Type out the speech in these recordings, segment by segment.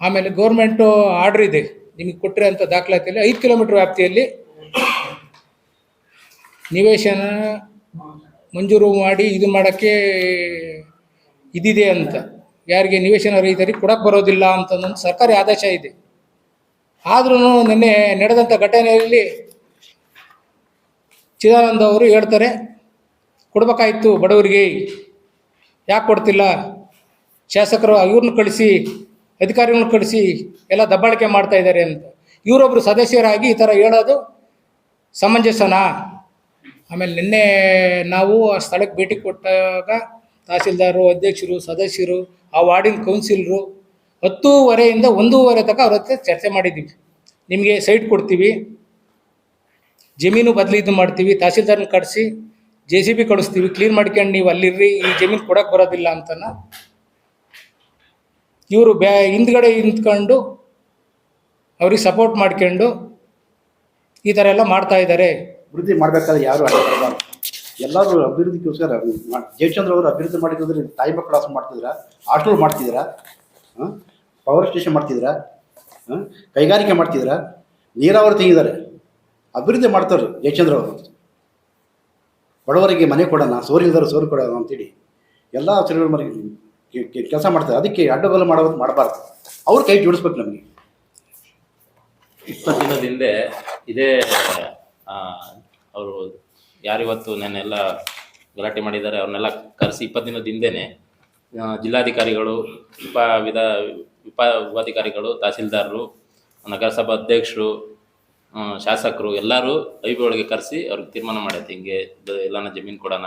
ಆಮೇಲೆ government order ಇದೆ. ನಿಮಗೆ ಕೊಟ್ಟಿರೋಂಥ ದಾಖಲಾತಿಯಲ್ಲಿ ಐದು ಕಿಲೋಮೀಟ್ರ್ ವ್ಯಾಪ್ತಿಯಲ್ಲಿ ನಿವೇಶನ ಮಂಜೂರು ಮಾಡಿ ಇದು ಮಾಡೋಕ್ಕೆ ಇದಿದೆ ಅಂತ. ಯಾರಿಗೆ ನಿವೇಶನ ರೈತರಿಗೆ ಕೊಡಕ್ಕೆ ಬರೋದಿಲ್ಲ ಅಂತ ಒಂದು ಸರ್ಕಾರಿ ಆದೇಶ ಇದೆ. ಆದ್ರೂ ನಿನ್ನೆ ನಡೆದಂಥ ಘಟನೆಯಲ್ಲಿ ಚಿದಾನಂದ ಅವರು ಹೇಳ್ತಾರೆ, ಕೊಡಬೇಕಾಯಿತು ಬಡವರಿಗೆ, ಯಾಕೆ ಕೊಡ್ತಿಲ್ಲ? ಶಾಸಕರು ಇವ್ರನ್ನ ಕಳಿಸಿ ಅಧಿಕಾರಿಗಳನ್ನ ಕಳಿಸಿ ಎಲ್ಲ ದಬ್ಬಾಳಿಕೆ ಮಾಡ್ತಾ ಇದ್ದಾರೆ ಅಂತ. ಇವರೊಬ್ಬರು ಸದಸ್ಯರಾಗಿ ಈ ಥರ ಹೇಳೋದು ಸಮಂಜಸನಾ? ಆಮೇಲೆ ನಿನ್ನೆ ನಾವು ಆ ಸ್ಥಳಕ್ಕೆ ಭೇಟಿ ಕೊಟ್ಟಾಗ ತಹಸೀಲ್ದಾರರು ಅಧ್ಯಕ್ಷರು, ಸದಸ್ಯರು, ಆ ವಾರ್ಡಿನ ಕೌನ್ಸಿಲರು ಹತ್ತೂವರೆಯಿಂದ ಒಂದೂವರೆ ತನಕ ಅವ್ರ ಹತ್ರ ಚರ್ಚೆ ಮಾಡಿದ್ದೀವಿ. ನಿಮಗೆ ಸೈಟ್ ಕೊಡ್ತೀವಿ. ಜಮೀನು ಬದಲಿದು ಮಾಡ್ತೀವಿ. ತಹಸೀಲ್ದಾರ್ನ ಕಡಿಸಿ ಜೆ ಸಿ ಬಿ ಕಳಿಸ್ತೀವಿ. ಕ್ಲೀನ್ ಮಾಡ್ಕೊಂಡು ನೀವು ಅಲ್ಲಿರ್ರಿ. ಈ ಜಮೀನು ಕೊಡಕ್ಕೆ ಬರೋದಿಲ್ಲ ಅಂತನ ಇವರು ಬ್ಯಾ, ಹಿಂದ್ಗಡೆ ನಿಂತ್ಕೊಂಡು ಅವ್ರಿಗೆ ಸಪೋರ್ಟ್ ಮಾಡ್ಕೊಂಡು ಈ ಥರ ಎಲ್ಲ ಮಾಡ್ತಾ ಇದ್ದಾರೆ. ಅಭಿವೃದ್ಧಿ ಮಾಡಬೇಕಾದ್ರೆ ಯಾರು ಎಲ್ಲರೂ ಅಭಿವೃದ್ಧಿಗೋಸ್ಕರ ಜಯಚಂದ್ರ ಅವರು ಅಭಿವೃದ್ಧಿ ಮಾಡಿದ್ರೆ ತಾಯಿ ಮಕ್ಕಳ ಹಾಸ್ಟೆಲ್ ಮಾಡ್ತಿದ್ದೀರಾ ಹಾಸ್ಟೆಲ್ ಮಾಡ್ತಿದ್ದೀರಾ ಪವರ್ ಸ್ಟೇಷನ್ ಮಾಡ್ತಿದ್ರ? ಕೈಗಾರಿಕೆ ಮಾಡ್ತಿದ್ರ, ನೀರಾವರಿ ತೆಗಿದ್ದಾರೆ ಅಭಿವೃದ್ಧಿ ಮಾಡ್ತಾರೆ ಜಯಚಂದ್ರ ಅವರು. ಬಡವರಿಗೆ ಮನೆ ಕೊಡೋಣ ಸೋರಿಲ್ದಾರ ಸೋರು ಕೊಡೋಣ ಅಂತೇಳಿ ಎಲ್ಲ ಮನೆ ಕೆಲಸ ಮಾಡ್ತಾರೆ. ಅದಕ್ಕೆ ಅಡ್ಡಗೋಲು ಮಾಡೋದು ಮಾಡಬಾರ್ದು. ಅವ್ರ ಕೈ ಜೋಡಿಸ್ಬೇಕು ನಮಗೆ. ಇಪ್ಪತ್ತು ದಿನದ ಹಿಂದೆ ಇದೇ ಅವರು ಯಾರಿವತ್ತು ನೆನ್ನೆಲ್ಲ ಗಲಾಟೆ ಮಾಡಿದ್ದಾರೆ, ಅವ್ರನ್ನೆಲ್ಲ ಕರೆಸಿ ಇಪ್ಪತ್ತು ದಿನದ ಹಿಂದೆನೆ ಜಿಲ್ಲಾಧಿಕಾರಿಗಳು ಉಪ ವಿಧ ಉಪ ಉಪಾಧಿಕಾರಿಗಳು, ತಹಸೀಲ್ದಾರರು, ನಗರಸಭಾ ಅಧ್ಯಕ್ಷರು ಶಾಸಕರು ಎಲ್ಲರೂ ಐಬಿ ಒಳಗೆ ಕರೆಸಿ ಅವ್ರಿಗೆ ತೀರ್ಮಾನ ಮಾಡೈತೆ ಹಿಂಗೆ ಎಲ್ಲನ ಜಮೀನು ಕೊಡೋಣ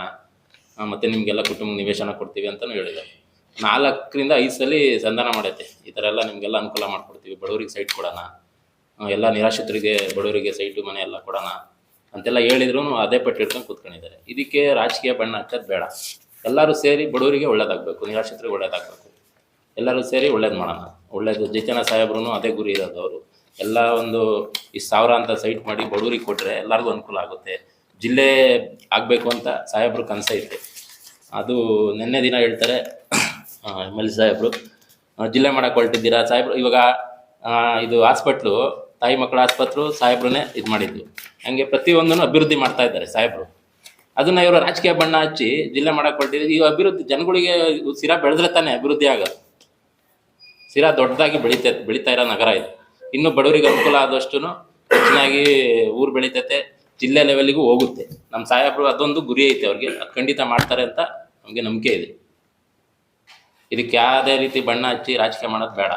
ಮತ್ತೆ ನಿಮಗೆಲ್ಲ ಕುಟುಂಬ ನಿವೇಶನ ಕೊಡ್ತೀವಿ ಅಂತಲೂ ಹೇಳಿದ್ದಾರೆ. ನಾಲ್ಕರಿಂದ ಐದು ಸಲ ಸಂಧಾನ ಮಾಡೈತೆ. ಈ ಥರ ಎಲ್ಲ ನಿಮಗೆಲ್ಲ ಅನುಕೂಲ ಮಾಡಿಕೊಡ್ತೀವಿ. ಬಡವರಿಗೆ ಸೈಟ್ ಕೊಡೋಣ. ಎಲ್ಲ ನಿರಾಶ್ರಿತರಿಗೆ, ಬಡವರಿಗೆ ಸೈಟು ಮನೆ ಎಲ್ಲ ಕೊಡೋಣ ಅಂತೆಲ್ಲ ಹೇಳಿದ್ರು ಅದೇ ಪಟ್ಟಿ ಹಿಡ್ಕೊಂಡು ಕೂತ್ಕೊಂಡಿದ್ದಾರೆ. ಇದಕ್ಕೆ ರಾಜಕೀಯ ಬಣ್ಣ ಹಚ್ಚೋದು ಬೇಡ. ಎಲ್ಲರೂ ಸೇರಿ ಬಡವರಿಗೆ ಒಳ್ಳೇದಾಗಬೇಕು, ನಿರಾಶ್ರಿತರಿಗೆ ಒಳ್ಳೇದಾಗಬೇಕು. ಎಲ್ಲರೂ ಸೇರಿ ಒಳ್ಳೇದು ಮಾಡೋಣ. ಒಳ್ಳೇದು ಜೈಚನ ಸಾಹೇಬ್ರು ಅದೇ ಗುರಿ ಇರೋದು ಅವರು. ಎಲ್ಲ ಒಂದು ಈ ಸಾವಿರ ಅಂತ ಸೈಟ್ ಮಾಡಿ ಬಡವರಿಗೆ ಕೊಟ್ಟರೆ ಎಲ್ಲರಿಗೂ ಅನುಕೂಲ ಆಗುತ್ತೆ. ಜಿಲ್ಲೆ ಆಗಬೇಕು ಅಂತ ಸಾಹೇಬ್ರು ಕನಸೈತೆ. ಅದು ನಿನ್ನೆ ದಿನ ಹೇಳ್ತಾರೆ. ಎಂ ಎಲ್ ಸಾಹೇಬರು. ಆ, ಜಿಲ್ಲೆ ಮಾಡಕ್ಕೆ ಹೊರಟಿದ್ದೀರಾ? ಸಾಹೇಬ್ರು ಇವಾಗ ಇದು ಹಾಸ್ಪಿಟ್ಲು ತಾಯಿ ಮಕ್ಕಳ ಆಸ್ಪತ್ರೆ ಸಾಹೇಬ್ರನ್ನೇ ಇದು ಮಾಡಿದ್ದು. ಹಂಗೆ ಪ್ರತಿಯೊಂದನ್ನು ಅಭಿವೃದ್ಧಿ ಮಾಡ್ತಾ ಇದ್ದಾರೆ ಸಾಹೇಬ್ರು. ಅದನ್ನ ಇವರು ರಾಜಕೀಯ ಬಣ್ಣ ಹಚ್ಚಿ ಜಿಲ್ಲೆ ಮಾಡಕ್ಕೆ ಹೊರಟಿದ್ರು ಈ ಅಭಿವೃದ್ಧಿ ಜನಗಳಿಗೆ ಸಿರಾ ಬೆಳೆದ್ರೆ ತಾನೇ ಅಭಿವೃದ್ಧಿ ಆಗೋದು ಸಿರಾ ದೊಡ್ಡದಾಗಿ ಬೆಳೀತೈತೆ ಬೆಳೀತಾ ಇರೋ ನಗರ ಇದು. ಇನ್ನು ಬಡವರಿಗೆ ಅನುಕೂಲ ಆದಷ್ಟು ಹೆಚ್ಚಿನಾಗಿ ಊರು ಬೆಳೀತೈತೆ ಜಿಲ್ಲೆ ಲೆವೆಲ್ಗೂ ಹೋಗುತ್ತೆ. ನಮ್ಮ ಸಾಹೇಬ್ರು ಅದೊಂದು ಗುರಿ ಐತೆ ಅವ್ರಿಗೆ. ಅದು ಖಂಡಿತ ಮಾಡ್ತಾರೆ ಅಂತ ನಮಗೆ ನಂಬಿಕೆ ಇದೆ. ಇದಕ್ಕೆ ಯಾವುದೇ ರೀತಿ ಬಣ್ಣ ಹಚ್ಚಿ ರಾಜಕೀಯ ಮಾಡೋದು ಬೇಡ.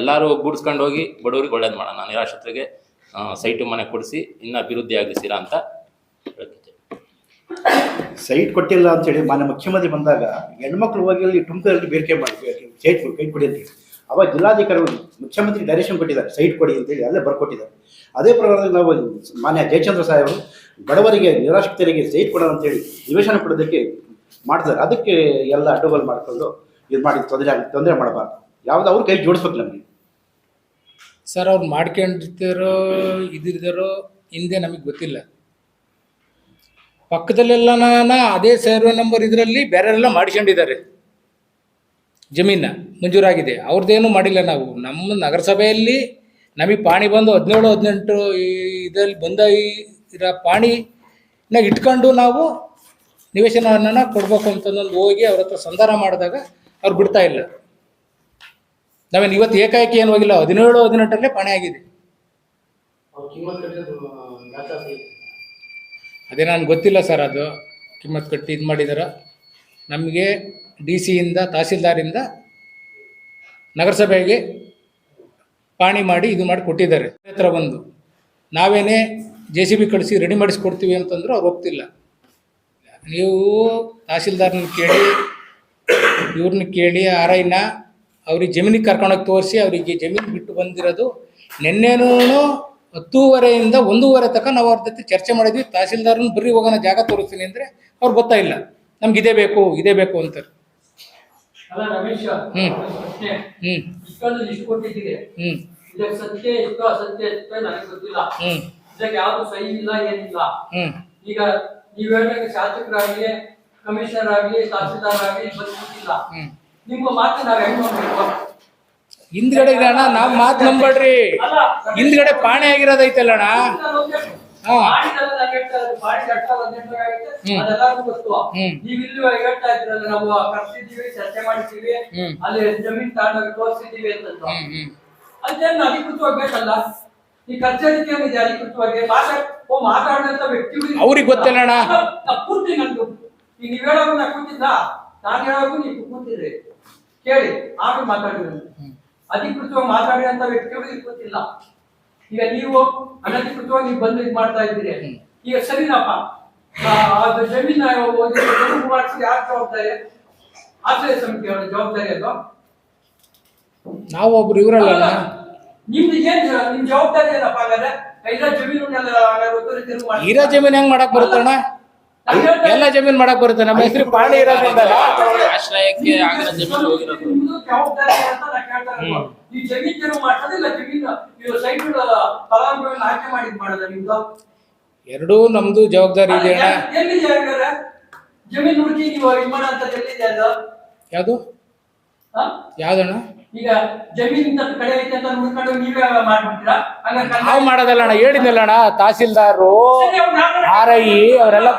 ಎಲ್ಲರೂ ಒಗ್ಗೂಡಿಸ್ಕೊಂಡು ಹೋಗಿ ಬಡವರಿಗೆ ಒಳ್ಳೇದು ಮಾಡೋಣ. ನಿರಾಶ್ರಿತರಿಗೆ ಸೈಟು ಮನೆ ಕೊಡಿಸಿ, ಇನ್ನೂ ಅಭಿವೃದ್ಧಿ ಆಗಿಸಿರ ಅಂತ ಹೇಳ್ತಿದ್ದೆ ಸೈಟ್ ಕೊಟ್ಟಿಲ್ಲ ಅಂತೇಳಿ ಮಾನ್ಯ ಮುಖ್ಯಮಂತ್ರಿ ಬಂದಾಗ ಹೆಣ್ಮಕ್ಳು ಹೋಗಿ ಅಲ್ಲಿ ಟುಮ್ಕದಲ್ಲಿ ಬೇಡಿಕೆ ಮಾಡಿ ಸೈಟ್ ಕೈ ಕೊಡಿ ಅಂತೇಳಿ ಅವಾಗ ಜಿಲ್ಲಾಧಿಕಾರಿಗಳು ಮುಖ್ಯಮಂತ್ರಿ ಡೈರೆಕ್ಷನ್ ಕೊಟ್ಟಿದ್ದಾರೆ. ಸೈಟ್ ಕೊಡಿ ಅಂತೇಳಿ ಅಲ್ಲೇ ಬರ್ಕೊಟ್ಟಿದ್ದಾರೆ. ಅದೇ ಪ್ರಕಾರದಲ್ಲಿ ನಾವು ಮಾನ್ಯ ಜಯಚಂದ್ರ ಸಾಹೇಬರು ಬಡವರಿಗೆ, ನಿರಾಶ್ರಿತರಿಗೆ ಸೈಟ್ ಕೊಡೋಣ ಅಂತೇಳಿ ನಿವೇಶನ ಕೊಡೋದಕ್ಕೆ ಮಾಡ್ತಾರೆ ಅದಕ್ಕೆ ಎಲ್ಲ ಅಡ್ಡಗೋಲ್ ಮಾಡಿಕೊಂಡು ಇದು ಮಾಡಿ, ತೊಂದರೆ ತೊಂದರೆ ಮಾಡಬಾರ್ದು. ಯಾವ್ದು ಅವ್ರ ಕೈ ಜೋಡಿಸ್ಬೇಕು ನಮಗೆ. ಸರ್, ಅವ್ರು ಮಾಡ್ಕೊಂಡಿರ್ತಾರೋ ಇದಿರ್ತಾರೋ ಹಿಂದೆ ನಮಗೆ ಗೊತ್ತಿಲ್ಲ. ಪಕ್ಕದಲ್ಲೆಲ್ಲ ಅದೇ ಸರ್ವೆ ನಂಬರ್ ಇದರಲ್ಲಿ ಬೇರೆಲ್ಲ ಮಾಡಿಕೊಂಡಿದ್ದಾರೆ ಜಮೀನ ಮಂಜೂರಾಗಿದೆ. ಅವ್ರದ್ದೇನು ಮಾಡಿಲ್ಲ ನಾವು. ನಮ್ಮ ನಗರಸಭೆಯಲ್ಲಿ ನಮಗೆ ಪಾಣಿ ಬಂದು ಹದಿನೇಳು, ಹದಿನೆಂಟು ಇದರಲ್ಲಿ ಬಂದ ಇರೋ ಪಾಣಿನ ಇಟ್ಕೊಂಡು ನಾವು ನಿವೇಶನವನ್ನು ಕೊಡಬೇಕು ಅಂತಂದು ಹೋಗಿ ಅವ್ರ ಹತ್ರ ಸಂಧಾನ ಮಾಡಿದಾಗ ಅವ್ರು ಬಿಡ್ತಾ ಇಲ್ಲ. ನಾವೇನು ಇವತ್ತು ಏಕಾಏಕಿ ಏನು ಹೋಗಿಲ್ಲ ಹದಿನೇಳು ಹದಿನೆಂಟರಲ್ಲೇ ಪಣೆ ಆಗಿದೆ. ಅದೇ ನಾನು ಗೊತ್ತಿಲ್ಲ ಸರ್ ಅದು ಕಿಮ್ಮತ್ ಕಟ್ಟಿ ಇದು ಮಾಡಿದಾರ. ನಮಗೆ ಡಿ ಸಿಯಿಂದ ತಹಸೀಲ್ದಾರಿಂದ ನಗರಸಭೆಗೆ ಪಾಣಿ ಮಾಡಿ ಇದು ಮಾಡಿ ಕೊಟ್ಟಿದ್ದಾರೆ. ಹತ್ರ ಬಂದು ನಾವೇನೇ ಜೆ ಸಿ ಬಿ ಕಳಿಸಿ ರೆಡಿ ಮಾಡಿಸ್ಕೊಡ್ತೀವಿ ಅಂತಂದ್ರೆ ಅವ್ರು ಒಪ್ತಿಲ್ಲ. ನೀವು ತಹಸೀಲ್ದಾರ್ನ ಕೇಳಿ ಇವ್ರನ್ನ ಕೇಳಿ ಆರೈನ ಅವ್ರಿಗೆ ಜಮೀನಿಗೆ ಕರ್ಕೊಂಡೋಗಿ ತೋರಿಸಿ ಅವರಿಗೆ ಜಮೀನು ಬಿಟ್ಟು ಬಂದಿರೋದು ನಿನ್ನೆನೂ ಹತ್ತೂವರೆಯಿಂದ ಒಂದೂವರೆ ತನಕ ನಾವು ಅವ್ರ ಜೊತೆ ಚರ್ಚೆ ಮಾಡಿದ್ವಿ. ತಹಸೀಲ್ದಾರ್ನ ಬರ್ರಿ ಹೋಗೋಣ ಜಾಗ ತೋರಿಸ್ತೀನಿ ಅಂದರೆ ಅವ್ರು ಗೊತ್ತಾ ಇಲ್ಲ. ನಮ್ಗೆ ಇದೇ ಬೇಕು ಇದೇ ಬೇಕು ಅಂತಾರೆ. ಹ್ಞೂ ಹ್ಞೂ ಹ್ಞೂ ಹ್ಞೂ ಈಗ ನೀವು ಶಾಸಕರಾಗಿ ಕಮಿಷನರ್ ಆಗಲಿ ತಹಸೀಲ್ದಾರ್ ಆಗಲಿ ಹ್ಞೂ ನಿಮ್ಮ ಮಾತು ನಾವ್ ಹೆಂಗ್ ನೋಡ್ಬೇಕು ಹಿಂದ್ಗಡೆ ಅಣ್ಣ ನಾವ್ ಮಾತ್ ನಂಬಡ್ರಿ ಹಿಂದ್ಗಡೆ ಪಾಣಿ ಆಗಿರೋದೈತೆ ಅಣ್ಣ. ನೀವು ಇಲ್ಲಿ ಹೇಳ್ತಾ ಇದ್ರಲ್ಲ ನಾವು ಕರ್ಸಿದೀವಿ ಚರ್ಚೆ ಮಾಡ್ತೀವಿ ಅಲ್ಲಿ ಜಮೀನ್ ತಗೊಂಡೋಗಿ ತೋರಿಸಿದೀವಿ ಅಂತ ಅದೇನು ಅಧಿಕೃತವಾಗಿ ಬೇಕಲ್ಲ? ಈ ಕಚೇರಿಗೆ ಏನಿದೆ ಅಧಿಕೃತವಾಗಿ? ಮಾತಾಡ ಓ ಮಾತಾಡಿದಂತ ವ್ಯಕ್ತಿಗಳು ಅವ್ರಿಗೆ ಗೊತ್ತಿಲ್ಲ. ಪೂರ್ತಿ ನಂದು. ಈಗ ನೀವು ಹೇಳೋದು ನಾ ಕೂತಿದ್ದ? ನಾನು ಹೇಳೋದು ನೀವು ಕೂತಿದ್ರಿ. ಕೇಳಿ ಆಮೇಲೆ ಮಾತಾಡಿದ್ರು ಅಧಿಕೃತವಾಗಿ ಮಾತಾಡಿದಂತ ವ್ಯಕ್ತಿಗಳು ಗೊತ್ತಿಲ್ಲ ಈಗ ನೀವು ಅನಧಿಕೃತವಾಗಿ ನೀವು ಬಂದು ಇದು ಮಾಡ್ತಾ ಇದ್ದೀರಿ. ಈಗ ಸರಿನಪ್ಪ. ಅದು ಜಮೀನ ಮಾಡಿಸಿ ಯಾರು ಜವಾಬ್ದಾರಿ? ಆಶ್ರಯ ಸಮಿತಿ ಅವರ ಜವಾಬ್ದಾರಿ ಅದು. ನಾವು ಒಬ್ರು ಇವರಲ್ಲ ನಿಮ್ದು ಏನ್ ನಿಮ್ ಜವಾಬ್ದಾರಿ ಏನಪ್ಪ ಹಾಗಾದ್ರೆ? ಇರೋ ಜಮೀನು ಇರೋ ಜಮೀನ್ ಹೆಂಗ್ ಮಾಡಕ್ ಬರುತ್ತಣ್ಣ ಎಲ್ಲ ಜಮೀನ್ ಮಾಡಕ್ ಬರುತ್ತೆ ನಮ್ಮ ಹೆಸರು ಪಾಣಿ ಇರೋದ್ರಿಂದ. ಆಶ್ರಯಕ್ಕೆ ಆಗಿರೋ ಜಮೀನು ಹೋಗಿರೋದು. ನಿಮ್ದು ಜವಾಬ್ದಾರಿ ಅಂತ ನಾನು ಕೇಳ್ತಾ ಈ ಜಮೀನ್ ತೆರವು ಮಾಡ್ತದಿಲ್ಲ ಜಮೀನ್ ನೀವು ಸೈಟ್ ಫಲಾನುಭವಿಗಳನ್ನ ಆಯ್ಕೆ ಮಾಡಿದ್ ಮಾಡೋದ ನಿಮ್ದು? ಎರಡೂ ನಮ್ದು ಜವಾಬ್ದಾರಿ ಇದೆ ಅಣ್ಣ. ಎಲ್ಲಿದೆ ಹಾಗಾದ್ರೆ? ಜಮೀನ್ ಹುಡುಕಿ ನೀವು ಇದು ಮಾಡೋಂಥದ್ದು ಎಲ್ಲಿದೆ ಅದು? ಯಾವ್ದು? ಹಾ? ಯಾವ್ದಣ್ಣ ಈಗ ಜಮೀನಿಂದ ಕಡೆಯಲಿಕ್ಕೆ ಅಂತ ಹುಡ್ಕೊಂಡು ನೀವೇ ಮಾಡ್ಬಿಡ್ತೀರಾ? ನಾವು ಮಾಡೋದಲ್ಲ ಅಣ್ಣ ಹೇಳಿದ್ನಲ್ಲ ಅಣ್ಣ ತಹಸೀಲ್ದಾರು ಸರಿ, ಅವ್ರು ನಾಲ್ಕು ಆರ್ ಐ ಅವರೆಲ್ಲ.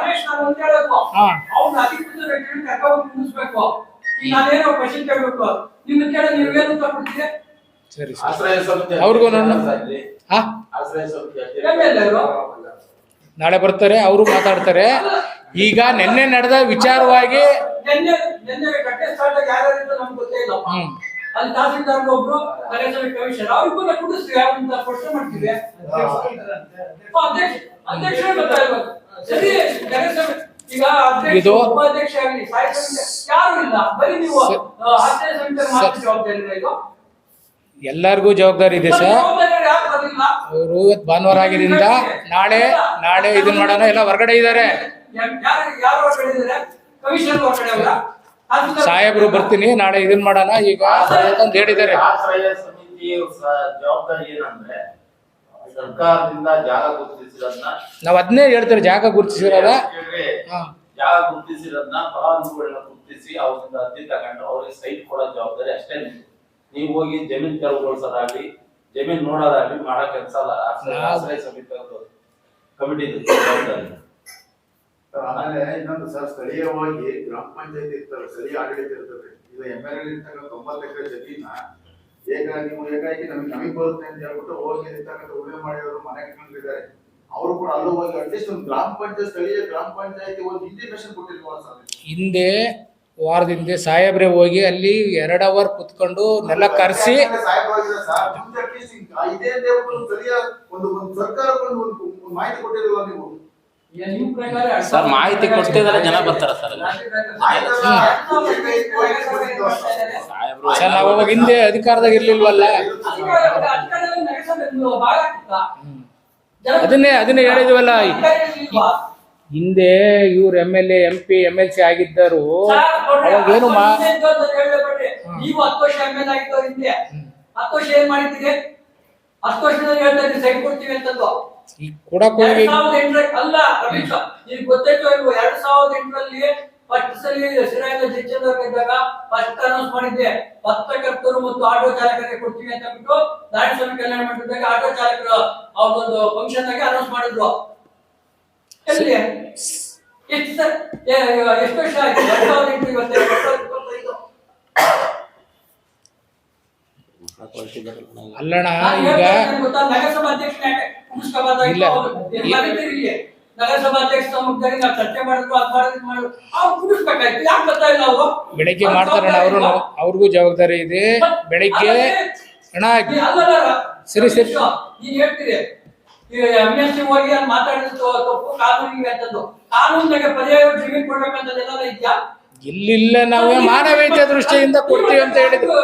ಅವ್ನ ಅಧಿಕೃತ ಕರ್ಕೊಂಡು. ಈಗ ನಾನೇನೋ ಕ್ವಶನ್ ಕೇಳ್ಬೇಕು. ಕೇಳ ನೀವೇನು ಸರಿ ಅವ್ರಿಗೂ? ನಾಳೆ ಬರ್ತಾರೆ ಅವರು ಮಾತಾಡ್ತಾರೆ. ಈಗ ನಿನ್ನೆ ನಡೆದ ವಿಚಾರವಾಗಿ ಹ್ಮ್. ಅಲ್ಲಿ ತಹಸೀಲ್ದಾರ್ ಒಬ್ರು ನಗರಸಭೆ ಕಮಿಷನರ್ ಅವ್ರಿಗೂ ನಾವು ಕುಡಿಸ್ತೀವಿ ಅವ್ರನ್ನ ಪ್ರಶ್ನೆ ಮಾಡ್ತೀವಿ. ಅಧ್ಯಕ್ಷ ಅಧ್ಯಕ್ಷರೇ ಗೊತ್ತಾಗ್ಬೇಕು. ಸರಿ ನಗರಸಭೆ ಈಗ ಅಧ್ಯಕ್ಷ ಉಪಾಧ್ಯಕ್ಷ ಆಗಲಿ ಸ್ಥಾಯಿ ಯಾರು ಇಲ್ಲ? ಬರೀ ನೀವು ಆಶ್ರಯ ಸಮಿತಿ ಮಾತ್ರ ಜವಾಬ್ದಾರಿ ಇದೆ ಇದು? ಎಲ್ಲರಿಗೂ ಜವಾಬ್ದಾರಿ ಇದೆ ಸರ್. ಅವರು ಇವತ್ತು ಭಾನುವಾರ ಆಗಿದ್ರಿಂದ ನಾಳೆ ನಾಳೆ ಇದನ್ನ ಮಾಡೋಣ? ಎಲ್ಲ ಹೊರಗಡೆ ಇದ್ದಾರೆ. ಯಾರು ಹೊರಗಡೆ ಹೊರಗಡೆ ಕಮಿಷನ್ ಹೊರಗಡೆ ಅವರ? ಸಾಹೇಬ್ರು ಬರ್ತೀನಿ ನಾಳೆ ಇದನ್ ಮಾಡೋಣ. ಈಗ ಅಂತ ಹೇಳಿದ್ದಾರೆ. ಆಶ್ರಯ ಸಮಿತಿಯ ಜವಾಬ್ದಾರಿ ಏನಂದ್ರೆ ಸರ್ಕಾರದಿಂದ ಜಾಗ ಗುರುತಿಸಿರೋದನ್ನ ನಾವ್ ಅದನ್ನೇ ಹೇಳ್ತಾರೆ ಜಾಗ ಗುರುತಿಸಿರೋದ. ಜಾಗ ಗುರುತಿಸಿರೋದನ್ನ ಫಲಾನುಭವಿಗಳನ್ನ ಗುರುತಿಸಿ ಅವ್ರಿಂದ ಅರ್ಜಿ ತಗೊಂಡು ಅವ್ರಿಗೆ ಸೈಟ್ ಕೊಡೋ ಜವಾಬ್ದಾರಿ ಅಷ್ಟೇ ನೀವು ಹೋಗಿ ಜಮೀನ್ ತೆರವುಗೊಳಿಸೋದಾಗ್ಲಿ ಜಮೀನ್ ನೋಡೋದಾಗ್ಲಿ ಮಾಡೋ ಕೆಲಸ ಅಲ್ಲ. ಆಶ್ರಯ ಸಮಿತಿ ಕಮಿಟಿ ಜವಾಬ್ದಾರಿ. ಸರ್, ಆಮೇಲೆ ಇನ್ನೊಂದು ಸರ್ ಸ್ಥಳೀಯವಾಗಿ ಗ್ರಾಮ ಪಂಚಾಯತಿ ಇರ್ತಾರೆ ಸ್ಥಳೀಯ ಆಡಳಿತ ಇರ್ತದೆ. ಈಗ ಎಂ ಎಲ್ ಎ ಇರ್ತಕ್ಕಂಥ ತೊಂಬತ್ತು ಎಕರೆ ಜಮೀನ. ಏಕಾಗಿ ನೀವು ಏಕಾಗಿ ನಮಗೆ ನಮಗೆ ಬರುತ್ತೆ ಅಂತ ಹೇಳ್ಬಿಟ್ಟು ಹೋಗಿ ಇರ್ತಕ್ಕಂಥ ಉಳಿಮೆ ಮಾಡಿದವರು ಮನೆ ಕಂಡಿದ್ದಾರೆ ಅವರು ಕೂಡ ಅಲ್ಲೂ ಹೋಗಿ ಅಟ್ಲೀಸ್ಟ್ ಒಂದು ಗ್ರಾಮ ಪಂಚಾಯತ್ ಸ್ಥಳೀಯ ಗ್ರಾಮ ಪಂಚಾಯತಿ ಒಂದು ಇಂಟಿಮೇಷನ್ ಕೊಟ್ಟಿಲ್ವಾ ಸರ್ ಹಿಂದೆ ವಾರದಿಂದ ಹಿಂದೆ ಸಾಹೇಬ್ರೆ ಹೋಗಿ ಅಲ್ಲಿ ಎರಡ್ ಅವರ್ ಕುತ್ಕೊಂಡು ನೆಲ ಕರೆಸಿ. ಸರ್ಕಾರ ಮಾಹಿತಿ ಕೊಟ್ಟಿಲ್ವಾ ನೀವು. ಸರ್, ಮಾಹಿತಿ ಕೊಡ್ತಿದಾರೆ, ಜನ ಬರ್ತಾರ ಸರ್ ಸರ್ ನಾವು ಅವಾಗ ಹಿಂದೆ ಅಧಿಕಾರದಾಗ ಇರ್ಲಿಲ್ವಲ್ಲ? ಅದನ್ನೇ ಅದನ್ನೇ ಹೇಳಿದ್ವಲ್ಲ ಹಿಂದೆ ಇವ್ರು M L A M P M L C ಆಗಿದ್ದರು. ಅವಾಗ ಏನು ಮಾ ನೀವು ಹತ್ತು ವರ್ಷ ಎಂ ಎಲ್ ಆಗಿದ್ದವ್ರು ಹಿಂದೆ ಹತ್ತು ವರ್ಷ ಏನ್ ಮಾಡಿದ್ದೀರಿ? ಹತ್ತು ವರ್ಷದಲ್ಲಿ ಹೇಳ್ತಾ ಇದ್ದೀರಿ ಸೈಟ್ ಕೊಡ್ತೀವಿ ಅಂತಂದು ಈಗ ಕೊಡಕ್ ಹೋಗಿ ಅಲ್ಲ ರಮೇಶ ನಿಮ್ಗೆ ಗೊತ್ತಾಯ್ತು ಇಲ್ವೋ ಎರಡ್ ಸಾವಿರದ ಎಂಟರಲ್ಲಿ ಫಸ್ಟ್ ಸಲ ಸಿರಾಯಿನ ಜಡ್ಜರ್ ಇದ್ದಾಗ ಫಸ್ಟ್ ಅನೌನ್ಸ್ ಮಾಡಿದ್ದೆ. ಪತ್ರಕರ್ತರು ಮತ್ತು ಆಟೋ ಚಾಲಕರಿಗೆ ಕೊಡ್ತೀವಿ ಅಂತ ಬಿಟ್ಟು ನಾರಾಯಣ ಸ್ವಾಮಿ ಕಲ್ಯಾಣ ಮಂಟಪದಾಗ ಆಟೋ ಚಾಲಕರು ಅವ್ರದೊಂದು ಫಂಕ್ಷನ್ ಆಗಿ ಅನೌನ್ಸ್ ಮಾಡಿದ್ರು. ಎಲ್ಲಿ? ಎಷ್ಟು ಸರ್? ಎಷ್ಟು ವರ್ಷ ಆಯ್ತು? ಎರಡ್ ಸಾವಿರದ ಎಂಟು ಇವತ್ತು? ಅಲ್ಲಣ್ಣ ಈಗ ನಗರಸಭಾ ಅಧ್ಯಕ್ಷ ಇಲ್ಲ. ಅವ್ರು. ಏನ್ ಮರೀತೀರಿ ಇಲ್ಲಿ? ನಗರಸಭಾ ಅಧ್ಯಕ್ಷ ಸಮ್ಮುಖದಲ್ಲಿ ನಾವು ಚರ್ಚೆ ಮಾಡಿದ್ರು ಅದ್ ಮಾಡಿದ್ರು ಇದ್ ಮಾಡಿದ್ರು. ಅವ್ರು ಕುಂಡಿಸ್ಬೇಕಾಯ್ತು ಯಾಕೆ ಬರ್ತಾ ಇಲ್ಲ ಅವರು? ಬೆಳಿಗ್ಗೆ ಮಾಡ್ತಾರಣ್ಣ ಅವರು ಅವ್ರಿಗೂ ಜವಾಬ್ದಾರಿ ಇದೆ. ಬೆಳಿಗ್ಗೆ ಹಣ ಸರಿ, ಸರಿ. ನೀನ್ ಹೇಳ್ತೀರಿ. ಈಗ ಎಂ ಎಸ್ ಸಿ ಹೋಗಿ ಅಲ್ಲಿ ಮಾತಾಡಿದ್ದು ತಪ್ಪು ಕಾನೂನಿಗೆ ಅಂತದ್ದು. ಕಾನೂನಿಗೆ ಪರ್ಯಾಯ ಜಮೀನ್ ಕೊಡ್ಬೇಕಂತದೆಲ್ಲ ಇದೆಯಾ? ಇಲ್ಲಿಲ್ಲ ನಾವು ಮಾನವೀಯತೆ ದೃಷ್ಟಿಯಿಂದ ಕೊಡ್ತೀವಿ ಅಂತ ಹೇಳಿದ್ರು.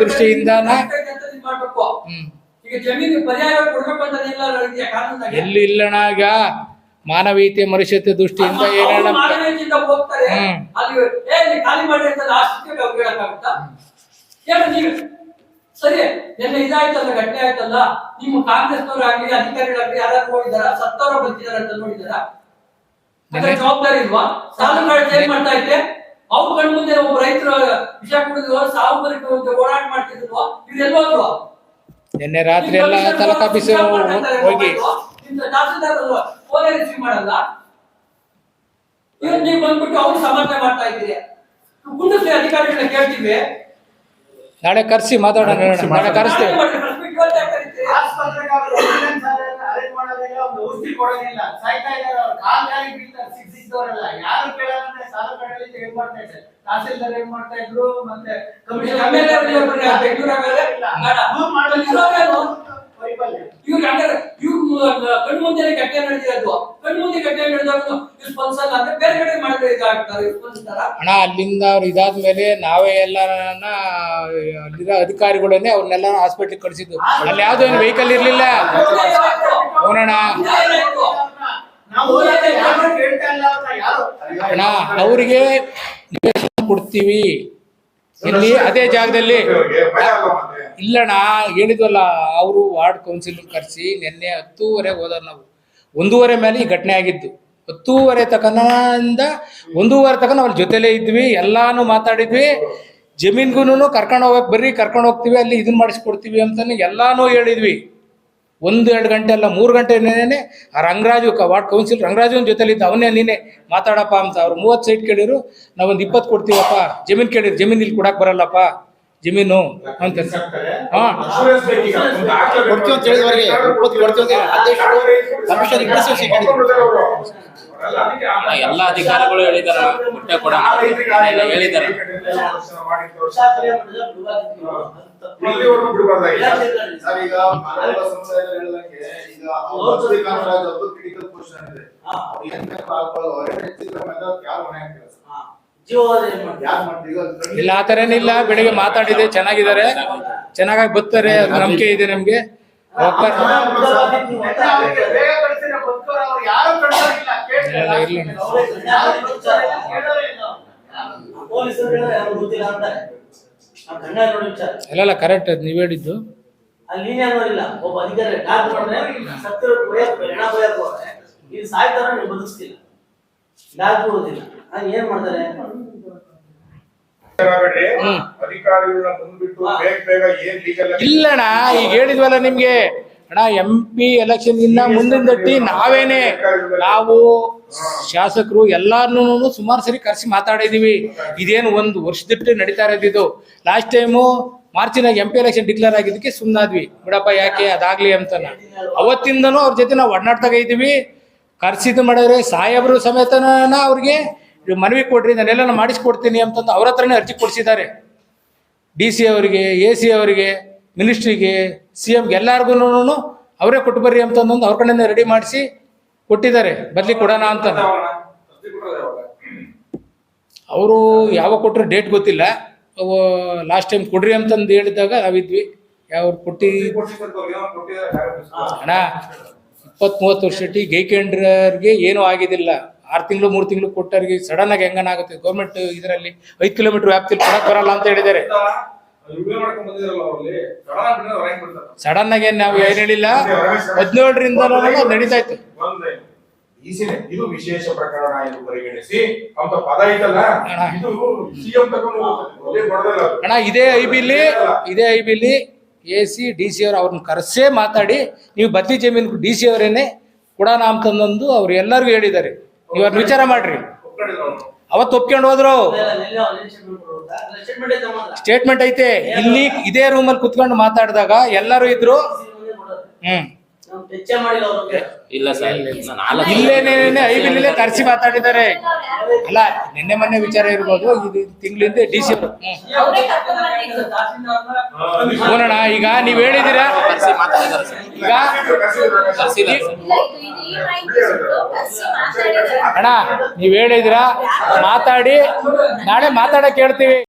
ದೃಷ್ಟಿಯಿಂದ. ಮಾನವೀಯತೆ ಮಾಡ್ಬೇಕು. ಎಲ್ಲ ಈಗ? ಮಾನವೀಯತೆ ಮನುಷ್ಯತೆ ದೃಷ್ಟಿಯಿಂದ ಏನೇನ ಸರಿ ನಿನ್ನೆ ಇದಾಯ್ತಲ್ಲ ಘಟನೆ ಆಯ್ತಲ್ಲ? ನಿಮ್ಮ ಕಾಂಗ್ರೆಸ್ನವರಾಗ್ಲಿ ಅಧಿಕಾರಿಗಳಾಗ್ಲಿ ಯಾರು ಹೋಗಿದಾರ ಸತ್ತವರ ಬರ್ತಿದಾರ ಅಂತ ನೋಡಿದಾರ? ಜವಾಬ್ದಾರಿ ಇಲ್ವಾ? ಸಾಲುಗಳು ಏನ್ ಮಾಡ್ತಾ ಇದ್ದೆ ಅವ್ರ ಕಣ್ಮುಂದೆ ಒಬ್ಬ ರೈತರು ವಿಷಯ ಕುಡಿದ್ರು ಸಾವು ಬರೀ ಹೋರಾಟ ಓಡಾಟ ಮಾಡ್ತಿದ್ರು ಇವ್ರೆಲ್ಲ ಹೋದ್ರು ನಿನ್ನೆ ರಾತ್ರಿ ಎಲ್ಲ ತಲೆ ಆಫೀಸ್ ಹೋಗಿ. ನೀವು ಬಂದ್ಬಿಟ್ಟು ಅವ್ರು ಸಮರ್ಥನೆ ಮಾಡ್ತಾ ಇದ್ದೀರಿ? ಕುಂದಿಸಿ ಅಧಿಕಾರಿಗಳನ್ನ ಕೇಳ್ತೀವಿ. ನಾಳೆ ಕರ್ಸಿ ಮಾತಾಡೋಣ. ನಾಳೆ ಕರೆಸ್ತೀವಿ. ಆಸ್ಪತ್ರೆಗೆ ಸಾಲ ಮಾಡ್ತಾ ಇದ್ದಾರೆ ತಹಸೀಲ್ದಾರ್ ಮಾಡ್ತಾ ಇದ್ರು? ಮತ್ತೆ ಕಣ್ಣು ಮುಂದೆ ಕಟ್ಟೆ ನಡೆದಿರೋದು ಕಣ್ಣು ಮುಂದೆ ಕಟ್ಟೆ ಸ್ಪಂದಿಸಲ್ಲ ಅಂದ್ರೆ ಬೇರೆ ಕಡೆ ಮಾಡಿದ್ರೆ ಇದಾಗ್ತಾರೆ ಸ್ಪಂದಿಸ್ತಾರ ಅಣ್ಣ ಅಲ್ಲಿಂದ ಅವ್ರು ಇದಾದ್ಮೇಲೆ ನಾವೇ ಎಲ್ಲರನ್ನ ಅಲ್ಲಿರೋ ಅಧಿಕಾರಿಗಳನ್ನೇ ಅವ್ರನ್ನೆಲ್ಲ ಹಾಸ್ಪಿಟ್ಲಿಗೆ ಕಳಿಸಿದ್ದು. ಅಲ್ಲಿ ಯಾವ್ದೇನು ವೆಹಿಕಲ್ ಇರ್ಲಿಲ್ಲ. ಹೌನಣ್ಣ ಅಣ್ಣ, ಅವರಿಗೆ ನಿವೇಶನ ಕೊಡ್ತೀವಿ. ಇಲ್ಲಿ ಅದೇ ಜಾಗದಲ್ಲಿ ಇಲ್ಲಣ್ಣ, ಹೇಳಿದ್ವಲ್ಲ, ಅವರು ವಾರ್ಡ್ ಕೌನ್ಸಿಲ್ ಕರೆಸಿ ನಿನ್ನೆ ಹತ್ತೂವರೆ ಹೋದ ನಾವು. ಒಂದೂವರೆ ಮೇಲೆ ಈ ಘಟನೆ ಆಗಿದ್ದು. ಹತ್ತೂವರೆ ತಕನಿಂದ ಒಂದೂವರೆ ತಕ ನಾವು ಜೊತೆಲೇ ಇದ್ವಿ, ಎಲ್ಲಾನು ಮಾತಾಡಿದ್ವಿ. ಜಮೀನ್ಗುನು ಕರ್ಕೊಂಡು ಹೋಗಕ್ ಬರ್ರಿ, ಕರ್ಕೊಂಡು ಹೋಗ್ತೀವಿ, ಅಲ್ಲಿ ಇದನ್ನ ಮಾಡಿಸ್ಕೊಡ್ತೀವಿ ಅಂತಾನೆ ಎಲ್ಲಾನು ಹೇಳಿದ್ವಿ. ಒಂದು ಎರಡು ಗಂಟೆ ಅಲ್ಲ ಮೂರು ಗಂಟೆನೇ ನೆನೆ ಆ ರಂಗರಾಜು ಕ- ವಾರ್ಡ್ ಕೌನ್ಸಿಲ್ ರಂಗರಾಜು ಜೊತೆಲಿ ಇದ್ದ ಅವನೇ ನೀನೆ ಮಾತಾಡಪ್ಪ ಅಂತ ಅವ್ರು ಮೂವತ್ತು ಸೈಟ್ ಕೇಳಿದ್ರು. ನಾವೊಂದು ಇಪ್ಪತ್ತು ಕೊಡ್ತೀವಪ್ಪ ಜಮೀನ್ ಕೇಳಿದ್ರು ಜಮೀನ್ ಇಲ್ಲಿ ಕೊಡಕ್ ಬರಲ್ಲಪ್ಪ ಜಮೀನು ಅಂತ. ಹಾ. ಎಲ್ಲ ಅಧಿಕಾರಿಗಳು ಹೇಳಿದಾರ ಮುಟ್ಟೆ ಕೊಡ ಹೇಳಿದಾರ. ಇಲ್ಲಿವರೆಗೂ ಬಿಡಬಾರ್ದಾಗಿಲ್ಲ. ಸರ್, ಈಗ ಮಾನವ ಸಮುದಾಯದಲ್ಲಿ ಹೇಳ್ದಂಗೆ ಈಗ ಔಷಧಿ ಕಾಮರಾಜ್ ಅವ್ರದ್ದು critical position ಇದೆ. ಅವ್ರು ಏನ್ ಬೇಕು ಹೆಚ್ಚಿದ್ರೆ ಯಾರು ಹೊಣೆ ಇಲ್ಲ ಆ ಬೆಳಿಗ್ಗೆ ಮಾತಾಡಿದೆ ಚೆನ್ನಾಗಿದ್ದಾರೆ. ಚೆನ್ನಾಗಾಗಿ ಬರ್ತಾರೆ. ಅದು ನಂಬಿಕೆ ಇದೆ ನಮ್ಗೆ. ಹೋಗ್ತಾರೆ ಇಲ್ಲ, ಅಲ್ಲ ಕರೆಕ್ಟ್ ಅದು ನೀವು ಹೇಳಿದ್ದು. ಅಲ್ಲಿ ನೀನೇ ನೋಡಿಲ್ಲ ಒಬ್ಬ ಅಧಿಕಾರಿ ಡಾಕ್ ಮಾಡಿದ್ರೆ ಸತ್ತಿರೋ ಬಯಕ್ ಹೆಣ ಬಯಕ್ ಹೋದ್ರೆ ಇದು ಸಾಯ್ತಾರ ನೀವು ಬದುಕಿಸ್ತಿಲ್ಲ ಡಾಕ್ ಕೊಡೋದಿಲ್ಲ. ಆಗ ಏನ್ ಮಾಡ್ತಾರೆ? ಬಿಡ್ರಿ, ಅಧಿಕಾರಿಗಳನ್ನ ಬಂದ್ಬಿಟ್ಟು ಬೇಗ ಬೇಗ ಏನ್ ಲೀಗಲ್ ಇಲ್ಲಣ್ಣ ಈಗ ಹೇಳಿದ್ವಲ್ಲ ನಿಮ್ಗೆ. ಅಣ್ಣ ಎಂ ಪಿ ಎಲೆಕ್ಷನ್ ಇನ್ನ ಮುಂದಿನ ದಟ್ಟಿ ನಾವೇನೆ. ನಾವು ಶಾಸಕರು ಎಲ್ಲಾರನ್ನೂ ಸುಮಾರು ಸರಿ ಕರೆಸಿ ಮಾತಾಡಿದೀವಿ. ಇದೇನು ಒಂದು ವರ್ಷದಿಟ್ಟು ನಡೀತಾ ಇರೋದಿದು. ಲಾಸ್ಟ್ ಟೈಮು ಮಾರ್ಚಿನಾಗ ಎಂ ಪಿ ಎಲೆಕ್ಷನ್ ಡಿಕ್ಲೇರ್ ಆಗಿದ್ದಕ್ಕೆ ಸುಮ್ಮನಾದ್ವಿ ಬಿಡಪ್ಪ ಯಾಕೆ ಅದಾಗ್ಲಿ ಅಂತನ. ಅವತ್ತಿಂದನೂ ಅವ್ರ ಜೊತೆ ನಾವು ಒಡನಾಡ್ತಾಗ ಇದ್ದೀವಿ. ಕರ್ಸಿದ್ದು ಮಾಡಿದ್ರೆ ಸಾಹೇಬರು ಸಮೇತನ ಅವ್ರಿಗೆ ಮನವಿ ಕೊಡ್ರಿ ನಾನೆಲ್ಲ ಮಾಡಿಸ್ಕೊಡ್ತೀನಿ ಅಂತಂದು ಅವ್ರ ಹತ್ರನೇ ಅರ್ಜಿ ಕೊಡಿಸಿದ್ದಾರೆ. ಡಿ ಸಿ ಅವರಿಗೆ ಎ ಸಿ ಅವರಿಗೆ ಮಿನಿಸ್ಟ್ರಿಗೆ ಸಿ ಎಮ್ಗೆ ಎಲ್ಲಾರ್ಗು ಅವರೇ ಕೊಟ್ಟು ಬರ್ರಿ ಅಂತಂದು ಅವ್ರ ಕಡೆಯಿಂದ ರೆಡಿ ಮಾಡಿಸಿ ಕೊಟ್ಟಿದ್ದಾರೆ. ಬದ್ಲಿ ಕೊಡೋಣ ಅಂತ. ಅವರು ಯಾವಾಗ ಕೊಟ್ಟರು ಡೇಟ್ ಗೊತ್ತಿಲ್ಲ. ಲಾಸ್ಟ್ ಟೈಮ್ ಕೊಡ್ರಿ ಅಂತಂದು ಹೇಳಿದಾಗ ನಾವಿದ್ವಿ. ಯಾವ ಕೊಟ್ಟಿ ಅಣ್ಣ ಇಪ್ಪತ್ತ್ ಮೂವತ್ತು ವರ್ಷಟಿ ಗೈಕೆಂಡ್ರಿಗೆ ಏನೂ ಆಗಿದ್ದಿಲ್ಲ ಆರು ತಿಂಗಳು ಮೂರು ತಿಂಗಳು ಕೊಟ್ಟವ್ರಿಗೆ ಸಡನ್ ಆಗಿ ಹೆಂಗನಾಗುತ್ತೆ? ಗೌರ್ಮೆಂಟ್ ಇದರಲ್ಲಿ ಐದು ಕಿಲೋಮೀಟರ್ ವ್ಯಾಪ್ತಿಲಿ ಕೊಡಕ್ ಬರಲ್ಲ ಅಂತ ಹೇಳಿದ್ದಾರೆ. ಸಡನ್ ಆಗಿ ನಾವು ಏನ್ ಹೇಳಿಲ್ಲ ಹದಿನೇಳರಿಂದ ನಡೀತಾ ಇತ್ತು. ಇದು ವಿಶೇಷ ಪ್ರಕರಣ ಎಂದು ಪರಿಗಣಿಸಿ ಅಂತ ಪದ ಐತಲ್ಲ ಅಣ್ಣ. ಇದು ಸಿಎಂ ಅಣ್ಣ ಐ ಬಿಲಿ ಇದೇ ಐ ಬಿಲಿ ಎ ಸಿ ಡಿ ಸಿ ಅವ್ರು ಅವ್ರನ್ನ ಕರೆಸೇ ಮಾತಾಡಿ ನೀವು ಬದ್ಲಿ ಜಮೀನು ಡಿ ಸಿ ಅವರೇನೆ ಕೊಡೋಣ ಅಂತಂದು ಅವ್ರು ಎಲ್ಲರಿಗೂ ಹೇಳಿದ್ದಾರೆ. ನೀವು ವಿಚಾರ ಮಾಡ್ರಿ. ಅವತ್ತು ಒಪ್ಕೊಂಡು ಹೋದ್ರು? ಸ್ಟೇಟ್ಮೆಂಟ್ ಐತೆ ಮಾತ್ರ ಸ್ಟೇಟ್ಮೆಂಟ್ ಐತೆ. ಇಲ್ಲಿ ಇದೇ ರೂಮಲ್ಲಿ ಕುತ್ಕೊಂಡು ಮಾತಾಡಿದಾಗ ಎಲ್ಲರೂ ಇದ್ರು? ಹ್ಮ್. ಇಲ್ಲ ಸರ್ ಇಲ್ಲೇನೇನೆ ಐದು ಬಿಲ್ಲೇ ಕರೆಸಿ ಮಾತಾಡಿದ್ದಾರೆ. ಅಲ್ಲ ನಿನ್ನೆ ಮೊನ್ನೆ ವಿಚಾರ ಇರ್ಬೋದು ಇದು ತಿಂಗಳಿಂದ ಡಿ ಸಿ ನೋಡೋಣ ಈಗ ನೀವ್ ಹೇಳಿದಿರಾ ಕರ್ಸಿ ಮಾತಾಡಿದಾರೆ ಸರ್. ಈಗ ಅಣ್ಣ ನೀವ್ ಹೇಳಿದಿರಾ ಮಾತಾಡಿ ನಾಳೆ ಮಾತಾಡಕ್ ಹೇಳ್ತೀವಿ.